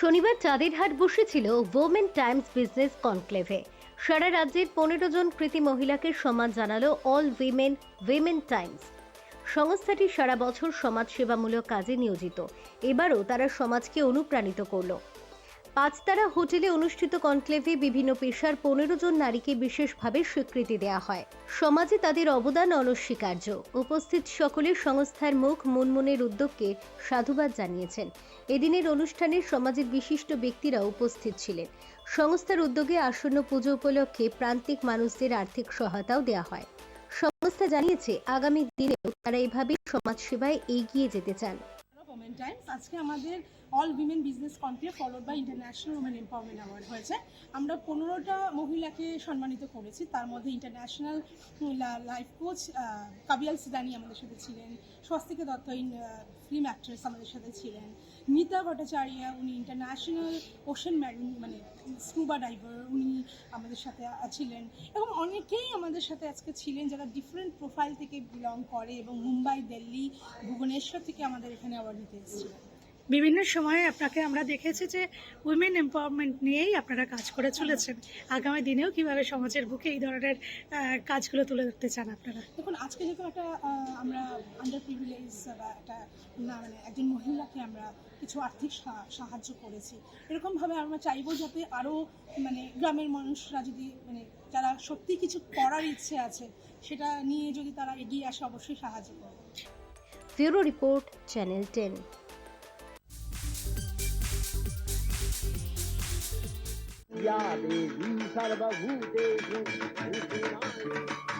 শনিবার চাঁদেরহাট বসেছিল ওমেন টাইমস বিজনেস কনক্লেভে সারা রাজ্যের পনেরো জন কৃতি মহিলাকে সম্মান জানালো অল উইমেন উইমেন টাইমস সংস্থাটি সারা বছর সমাজসেবামূলক কাজে নিয়োজিত। এবারও তারা সমাজকে অনুপ্রাণিত করল। পাঁচতারা হোটেলে অনুষ্ঠিত কনক্লেভে বিভিন্ন পেশার পনেরো জন নারীকে বিশেষভাবে স্বীকৃতি দেওয়া হয়। সমাজে তাদের অবদান অনস্বীকার্য। উপস্থিত সকলে সংস্থার মুখ মুনমুনের উদ্যোগকে সাধুবাদ জানিয়েছেন। এদিনের অনুষ্ঠানে সমাজের বিশিষ্ট ব্যক্তিরা উপস্থিত ছিলেন। সংস্থার উদ্যোগে আসন্ন পুজো উপলক্ষে প্রান্তিক মানুষদের আর্থিক সহায়তাও দেওয়া হয়। সংস্থা জানিয়েছে, আগামী দিনেও তারা এভাবে সমাজসেবায় এগিয়ে যেতে চান। আজকে আমাদের all women business conclave followed by international women empowerment award হয়েছে। আমরা পনেরোটা মহিলাকে সম্মানিত করেছি। তার মধ্যে ইন্টারন্যাশনাল লাইফ কোচ কাবিয়াল সিদানি আমাদের সাথে ছিলেন। স্বস্তিকা দত্ত ফিল্ম অ্যাক্ট্রেস আমাদের সাথে ছিলেন। নিতা ভট্টাচার্য উনি ইন্টারন্যাশনাল ওশেন ম্যারিন মানে স্কুবা ডাইভার উনি আমাদের সাথে ছিলেন। এবং অনেকেই আমাদের সাথে আজকে ছিলেন যারা ডিফারেন্ট প্রোফাইল থেকে বিলং করে এবং মুম্বাই, দিল্লি, ভুবনেশ্বর থেকে আমাদের এখানে অ্যাওয়ার্ড নিতে এসেছিলেন। বিভিন্ন সময়ে আপনাকে আমরা দেখেছি যে উইমেন এম্পাওয়ারমেন্ট নিয়েই আপনারা কাজ করে চলেছেন। আগামী দিনেও কীভাবে সমাজের বুকে এই ধরনের কাজগুলো তুলে ধরতে চান আপনারা? দেখুন আজকে যেহেতু একটা আমরা আন্ডার প্রিভিলেজ বা একটা না মানে একজন মহিলাকে আমরা কিছু আর্থিক সা- সাহায্য করেছি। এরকমভাবে আমরা চাইব যাতে আরও মানে গ্রামের মানুষরা যদি মানে যারা সত্যি কিছু করার ইচ্ছে আছে সেটা নিয়ে যদি তারা এগিয়ে আসে অবশ্যই সাহায্য করবে। Bureau report channel ten. या देवी सर्वभूतेषु भूतेनां